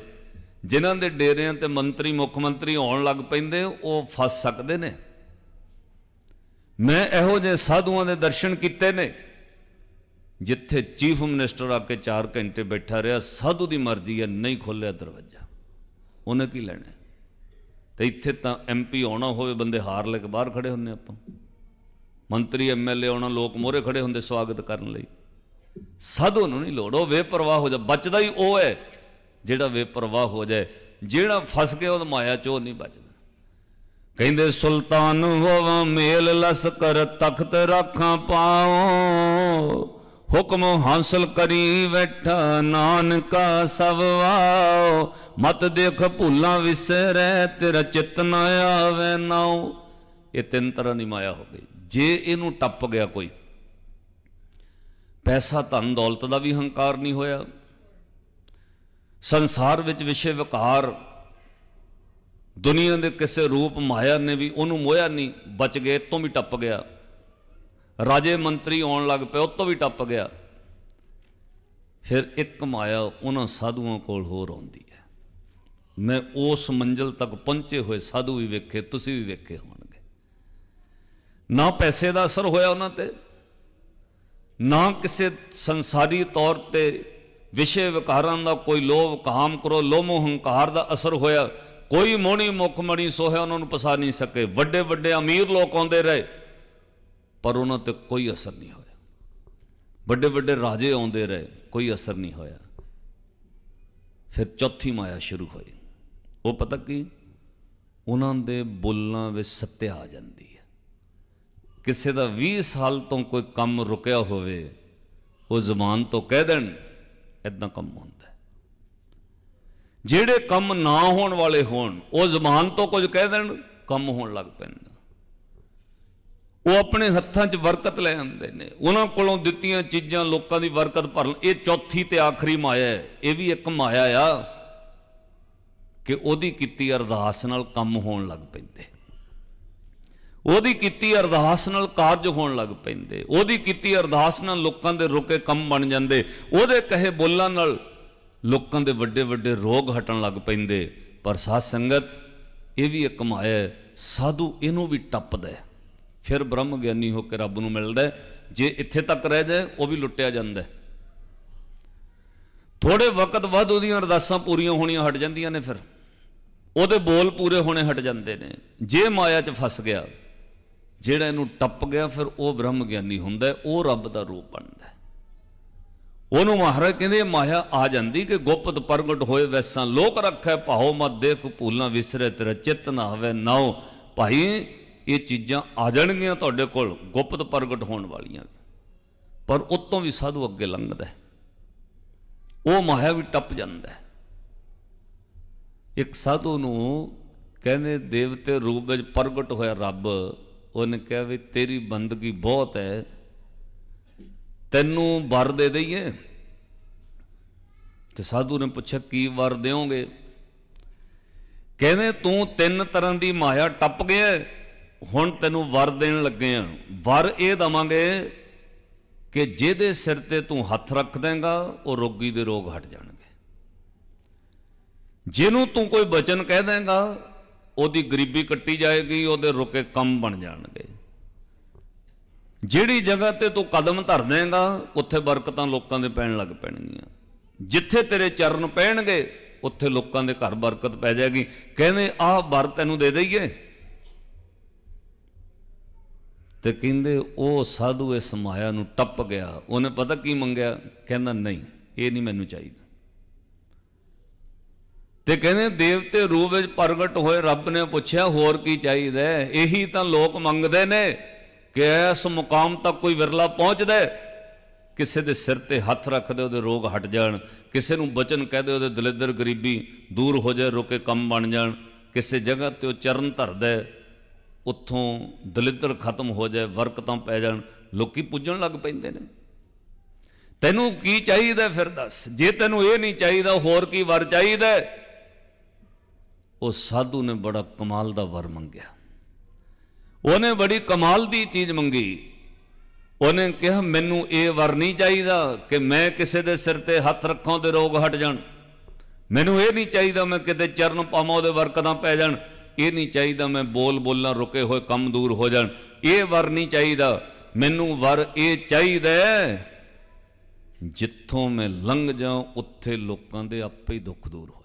ਜਿਨ੍ਹਾਂ ਦੇ ਡੇਰਿਆਂ ਤੇ ਮੰਤਰੀ, ਮੁੱਖ ਮੰਤਰੀ ਆਉਣ ਲੱਗ ਪੈਂਦੇ, ਉਹ ਫਸ ਸਕਦੇ ਨੇ। ਮੈਂ ਇਹੋ ਜਿਹੇ ਸਾਧੂਆਂ ਦੇ ਦਰਸ਼ਨ ਕੀਤੇ ਨੇ, ਜਿੱਥੇ ਚੀਫ ਮਿਨਿਸਟਰ ਆ ਕੇ 4 ਘੰਟੇ ਬੈਠਾ ਰਿਹਾ, ਸਾਧੂ ਦੀ ਮਰਜ਼ੀ ਹੈ, ਨਹੀਂ ਖੋਲਿਆ ਦਰਵਾਜ਼ਾ। ਉਹਨੇ ਕੀ ਲੈਣਾ ਤੇ ਇੱਥੇ ਤਾਂ ਐਮਪੀ ਆਉਣਾ ਹੋਵੇ, ਬੰਦੇ ਹਾਰ ਲੈ ਕੇ ਬਾਹਰ ਖੜੇ ਹੁੰਦੇ ਆਪਾਂ। ਮੰਤਰੀ ਐਮਐਲਏ ਆਉਣਾ, ਲੋਕ ਮੋਹਰੇ ਖੜੇ ਹੁੰਦੇ ਸਵਾਗਤ ਕਰਨ ਲਈ। ਸਾਧੂ ਨੂੰ ਨਹੀਂ ਲੋੜ, ਉਹ ਬੇਪਰਵਾਹ ਹੋ ਜਾ, ਬਚਦਾ ਹੀ ਉਹ ਹੈ, ਜਿਹੜਾ ਬੇਪਰਵਾਹ ਹੋ ਜਾਏ। ਜਿਹੜਾ ਫਸ ਗਿਆ ਉਹ ਮਾਇਆ ਚੋਂ ਨਹੀਂ ਬਚਦਾ। ਕਹਿੰਦੇ, ਸੁਲਤਾਨ ਹੋਵਾਂ ਮੇਲ ਲਸਕਰ ਤਖਤ ਰਾਖਾਂ ਪਾਓ ਹੁਕਮ ਹਾਸਲ ਕਰੀ ਬੈਠਾ ਨਾਨਕਾ ਸਭ ਮਤ ਦੇਖ ਭੁੱਲਾਂ ਵਿਸਰੈ, ਤੇਰਾ ਚਿਤ ਨਾ ਆਵੇ ਨਾਉ। ਇਹ ਤਿੰਨ ਤਰ੍ਹਾਂ ਦੀ ਮਾਇਆ ਹੋ ਗਈ। ਜੇ ਇਹਨੂੰ ਟੱਪ ਗਿਆ ਕੋਈ, ਪੈਸਾ ਧਨ ਦੌਲਤ ਦਾ ਵੀ ਹੰਕਾਰ ਨਹੀਂ ਹੋਇਆ। ਸੰਸਾਰ ਵਿੱਚ ਵਿਸ਼ੇ ਵਿਕਾਰ, ਦੁਨੀਆ ਦੇ ਕਿਸੇ ਰੂਪ ਮਾਇਆ ਨੇ ਵੀ ਉਹਨੂੰ ਮੋਇਆ ਨਹੀਂ, ਬਚ ਗਏ ਤੋਂ ਵੀ ਟੱਪ ਗਿਆ। ਰਾਜੇ ਮੰਤਰੀ ਆਉਣ ਲੱਗ ਪਏ, ਉਹ ਤੋਂ ਵੀ ਟੱਪ ਗਿਆ। ਫਿਰ ਇੱਕ ਮਾਇਆ ਉਹਨਾਂ ਸਾਧੂਆਂ ਕੋਲ ਹੋਰ ਆਉਂਦੀ ਹੈ। ਮੈਂ ਉਸ ਮੰਜ਼ਲ ਤੱਕ ਪਹੁੰਚੇ ਹੋਏ ਸਾਧੂ ਵੀ ਵੇਖੇ, ਤੁਸੀਂ ਵੀ ਵੇਖੇ ਹੋਣਗੇ। ਨਾ ਪੈਸੇ ਦਾ ਅਸਰ ਹੋਇਆ ਉਹਨਾਂ ਤੇ, ਨਾ ਕਿਸੇ ਸੰਸਾਰੀ ਤੌਰ ਤੇ ਵਿਸ਼ੇ ਵਿਕਾਰਾਂ ਦਾ ਕੋਈ ਲੋਭ ਕਾਮ ਕਰੋ ਲੋਮੋ ਹੰਕਾਰ ਦਾ ਅਸਰ ਹੋਇਆ। ਕੋਈ ਮੋਣੀ ਮੁੱਖ ਮਣੀ ਸੋਹਿਆ ਉਹਨਾਂ ਨੂੰ ਪਸਾ ਨਹੀਂ ਸਕੇ। ਵੱਡੇ ਵੱਡੇ ਅਮੀਰ ਲੋਕ ਆਉਂਦੇ ਰਹੇ। ਪਰ ਉਹਨਾਂ ਤੇ ਕੋਈ ਅਸਰ ਨਹੀਂ ਹੋਇਆ। ਵੱਡੇ ਵੱਡੇ ਰਾਜੇ ਆਉਂਦੇ ਰਹੇ, ਕੋਈ ਅਸਰ ਨਹੀਂ ਹੋਇਆ। ਫਿਰ ਚੌਥੀ ਮਾਇਆ ਸ਼ੁਰੂ ਹੋਈ। ਉਹ ਪਤਾ ਕੀ? ਉਹਨਾਂ ਦੇ ਬੋਲਾਂ ਵਿੱਚ ਸੱਤਿਆ ਆ ਜਾਂਦੀ ਹੈ। ਕਿਸੇ ਦਾ 20 ਸਾਲ ਤੋਂ ਕੋਈ ਕੰਮ ਰੁਕਿਆ ਹੋਵੇ, ਉਹ ਜ਼ਬਾਨ ਤੋਂ ਕਹਿ ਦੇਣ ਇਦਾਂ ਕੰਮ ਹੁੰਦਾ ਜਿਹੜੇ ਕੰਮ ਨਾ ਹੋਣ ਵਾਲੇ ਹੋਣ, ਉਹ ਜ਼ਬਾਨ ਤੋਂ ਕੁਝ ਕਹਿ ਦੇਣ, ਕੰਮ ਹੋਣ ਲੱਗ ਪੈਂਦਾ। ਉਹ ਆਪਣੇ ਹੱਥਾਂ 'ਚ ਬਰਕਤ ਲੈ ਆਉਂਦੇ ਨੇ। ਉਹਨਾਂ ਕੋਲੋਂ ਦਿੱਤੀਆਂ ਚੀਜ਼ਾਂ ਲੋਕਾਂ ਦੀ ਬਰਕਤ ਭਰਨ ਇਹ ਚੌਥੀ ਤੇ ਆਖਰੀ ਮਾਇਆ ਹੈ। ਇਹ ਵੀ ਇੱਕ ਮਾਇਆ ਆ ਕਿ ਉਹਦੀ ਕੀਤੀ ਅਰਦਾਸ ਨਾਲ ਕੰਮ ਹੋਣ ਲੱਗ ਪੈਂਦੇ। ਉਹਦੀ ਕੀਤੀ ਅਰਦਾਸ ਨਾਲ ਕਾਰਜ ਹੋਣ ਲੱਗ ਪੈਂਦੇ। ਉਹਦੀ ਕੀਤੀ ਅਰਦਾਸ ਨਾਲ ਲੋਕਾਂ ਦੇ ਰੁਕੇ ਕੰਮ ਬਣ ਜਾਂਦੇ। ਉਹਦੇ ਕਹੇ ਬੋਲਾਂ ਨਾਲ ਲੋਕਾਂ ਦੇ ਵੱਡੇ ਵੱਡੇ ਰੋਗ ਹਟਣ ਲੱਗ ਪੈਂਦੇ। ਪਰ ਸਾਧ ਸੰਗਤ, ਇਹ ਵੀ ਇੱਕ ਮਾਇਆ ਹੈ। ਸਾਧੂ ਇਹਨੂੰ ਵੀ ਟੱਪਦਾ ਹੈ। ਫਿਰ ਬ੍ਰਹਮ ਗਿਆਨੀ ਹੋ ਕੇ ਰੱਬ ਨੂੰ ਮਿਲਦਾ ਜੇ ਇੱਥੇ ਤੱਕ ਰਹਿ ਜਾਏ, ਉਹ ਵੀ ਲੁੱਟਿਆ ਜਾਂਦਾ ਥੋੜੇ ਵਕਤ ਬਾਅਦ ਉਹਦੀਆਂ ਅਰਦਾਸਾਂ ਪੂਰੀਆਂ ਹੋਣੀਆਂ, ਹਟ ਜਾਂਦੀਆਂ ਨੇ ਫਿਰ। ਉਹਦੇ ਬੋਲ ਪੂਰੇ ਹੋਣੇ, ਹਟ ਜਾਂਦੇ ਨੇ। ਜੇ ਮਾਇਆ 'ਚ ਫਸ ਗਿਆ, ਜਿਹੜਾ ਇਹਨੂੰ ਟੱਪ ਗਿਆ, ਫਿਰ ਉਹ ਬ੍ਰਹਮ ਗਿਆਨੀ ਹੁੰਦਾ ਉਹ ਰੱਬ ਦਾ ਰੂਪ ਬਣਦਾ ਉਹਨੂੰ ਮਹਾਰਾਜ ਕਹਿੰਦੇ ਇਹ ਮਾਇਆ ਆ ਜਾਂਦੀ ਕਿ ਗੁਪਤ ਪ੍ਰਗਟ ਹੋਏ ਵੈਸਾਂ, ਲੋਕ ਰੱਖੈ ਭਾਉ ਮਤ ਦੇਖ ਭੂਲਾਂ ਵਿਸਰੇ, ਤੇਰਾ ਚਿੱਤ ਨਾ ਹੋਵੇ ਨਾਉ। ਭਾਈ ਇਹ ਚੀਜ਼ਾਂ ਆ ਜਾਣਗੀਆਂ ਤੁਹਾਡੇ ਕੋਲ, ਗੁਪਤ ਪ੍ਰਗਟ ਹੋਣ ਵਾਲੀਆਂ ਪਰ ਉਤੋਂ ਵੀ ਸਾਧੂ ਅੱਗੇ ਲੰਘਦਾ ਉਹ ਮਾਇਆ ਵੀ ਟੱਪ ਜਾਂਦਾ ਹੈ। ਇੱਕ ਸਾਧੂ ਨੂੰ ਕਹਿੰਦੇ, ਦੇਵਤੇ ਰੂਪ ਵਿੱਚ ਪ੍ਰਗਟ ਹੋਇਆ ਰੱਬ। ਉਹਨੇ ਕਿਹਾ ਵੀ, ਤੇਰੀ ਬੰਦਗੀ ਬਹੁਤ ਹੈ। ਤੈਨੂੰ ਵਰ ਦੇ ਦਈਏ। ਤੇ ਸਾਧੂ ਨੇ ਪੁੱਛਿਆ, ਕੀ ਵਰ ਦਿਓਗੇ? ਕਹਿੰਦੇ, ਤੂੰ ਤਿੰਨ ਤਰ੍ਹਾਂ ਦੀ ਮਾਇਆ ਟੱਪ ਗਿਆ ਹੁਣ ਤੈਨੂੰ ਵਰ ਦੇਣ ਲੱਗੇ ਆ। ਵਰ ਇਹ ਦਵਾਂਗੇ ਕਿ ਜਿਹਦੇ ਸਿਰ ਤੇ ਤੂੰ ਹੱਥ ਰੱਖ ਦੇਂਗਾ, ਉਹ ਰੋਗੀ ਦੇ ਰੋਗ ਹਟ ਜਾਣਗੇ। ਜਿਹਨੂੰ ਤੂੰ ਕੋਈ ਬਚਨ ਕਹਿ ਦੇਂਗਾ, ਉਹਦੀ ਗਰੀਬੀ ਕੱਟੀ ਜਾਏਗੀ, ਉਹਦੇ ਰੁਕੇ ਕੰਮ ਬਣ ਜਾਣਗੇ। ਜਿਹੜੀ ਜਗ੍ਹਾ ਤੇ ਤੂੰ ਕਦਮ ਧਰ ਦੇਂਗਾ, ਉੱਥੇ ਬਰਕਤਾਂ ਲੋਕਾਂ ਦੇ ਪੈਣ ਲੱਗ ਪੈਣਗੀਆਂ। ਜਿੱਥੇ ਤੇਰੇ ਚਰਨ ਪੈਣਗੇ, ਉੱਥੇ ਲੋਕਾਂ ਦੇ ਘਰ ਬਰਕਤ ਪੈ ਜਾਏਗੀ। ਕਹਿੰਦੇ, ਆਹ ਵਰ ਤੈਨੂੰ ਦੇ ਦਈਏ। ਤੇ ਕਹਿੰਦੇ ਉਹ ਸਾਧੂ ਇਸ ਮਾਇਆ ਨੂੰ ਟੱਪ ਗਿਆ। ਉਹਨੇ ਪਤਾ ਕੀ ਮੰਗਿਆ? ਕਹਿੰਦਾ, ਨਹੀਂ, ਇਹ ਨਹੀਂ ਮੈਨੂੰ ਚਾਹੀਦਾ। ਤੇ ਕਹਿੰਦੇ, ਦੇਵਤੇ ਰੂਪ ਵਿੱਚ ਪ੍ਰਗਟ ਹੋਏ ਰੱਬ ਨੇ ਪੁੱਛਿਆ, ਹੋਰ ਕੀ ਚਾਹੀਦਾ ਇਹੀ ਤਾਂ ਲੋਕ ਮੰਗਦੇ ਨੇ ਕਿ ਇਸ ਮੁਕਾਮ ਤੱਕ ਕੋਈ ਵਿਰਲਾ ਪਹੁੰਚਦਾ ਕਿਸੇ ਦੇ ਸਿਰ ਤੇ ਹੱਥ ਰੱਖਦੇ ਉਹਦੇ ਰੋਗ ਹਟ ਜਾਣ, ਕਿਸੇ ਨੂੰ ਬਚਨ ਕਹਦੇ ਉਹਦੇ ਦਲਿੱਦਰ ਗਰੀਬੀ ਦੂਰ ਹੋ ਜਾਏ, ਰੋਕੇ ਕੰਮ ਬਣ ਜਾਣ, ਕਿਸੇ ਜਗ੍ਹਾ ਤੇ ਉਹ ਚਰਨ ਧਰਦਾ ਉੱਥੋਂ ਦਲਿੱਦਰ ਖਤਮ ਹੋ ਜਾਏ ਵਰਕਤਾਂ ਪੈ ਜਾਣ, ਲੋਕੀ ਪੁੱਜਣ ਲੱਗ ਪੈਂਦੇ ਨੇ। ਤੈਨੂੰ ਕੀ ਚਾਹੀਦਾ ਫਿਰ ਦੱਸ। ਜੇ ਤੈਨੂੰ ਇਹ ਨਹੀਂ ਚਾਹੀਦਾ, ਹੋਰ ਕੀ ਵਰ ਚਾਹੀਦਾ ਉਹ ਸਾਧੂ ਨੇ ਬੜਾ ਕਮਾਲ ਦਾ ਵਰ ਮੰਗਿਆ। ਉਹਨੇ ਬੜੀ ਕਮਾਲ ਦੀ ਚੀਜ਼ ਮੰਗੀ। ਉਹਨੇ ਕਿਹਾ, ਮੈਨੂੰ ਇਹ ਵਰ ਨਹੀਂ ਚਾਹੀਦਾ ਕਿ ਮੈਂ ਕਿਸੇ ਦੇ ਸਿਰ ਤੇ ਹੱਥ ਰੱਖਾਂ ਤੇ ਰੋਗ ਹਟ ਜਾਣ। ਮੈਨੂੰ ਇਹ ਨਹੀਂ ਚਾਹੀਦਾ ਮੈਂ ਕਿਤੇ ਚਰਨ ਪਾਵਾਂ, ਉਹਦੇ ਵਰਕਤਾਂ ਪੈ ਜਾਣ। ਇਹ ਨਹੀਂ ਚਾਹੀਦਾ ਮੈਂ ਬੋਲ ਬੋਲਾਂ ਰੁਕੇ ਹੋਏ ਕੰਮ ਦੂਰ ਹੋ ਜਾਣ। ਇਹ ਵਰ ਨਹੀਂ ਚਾਹੀਦਾ। ਮੈਨੂੰ ਵਰ ਇਹ ਚਾਹੀਦਾ ਜਿੱਥੋਂ ਮੈਂ ਲੰਘ ਜਾ ਉੱਥੇ ਲੋਕਾਂ ਦੇ ਆਪੇ ਹੀ ਦੁੱਖ ਦੂਰ ਹੋ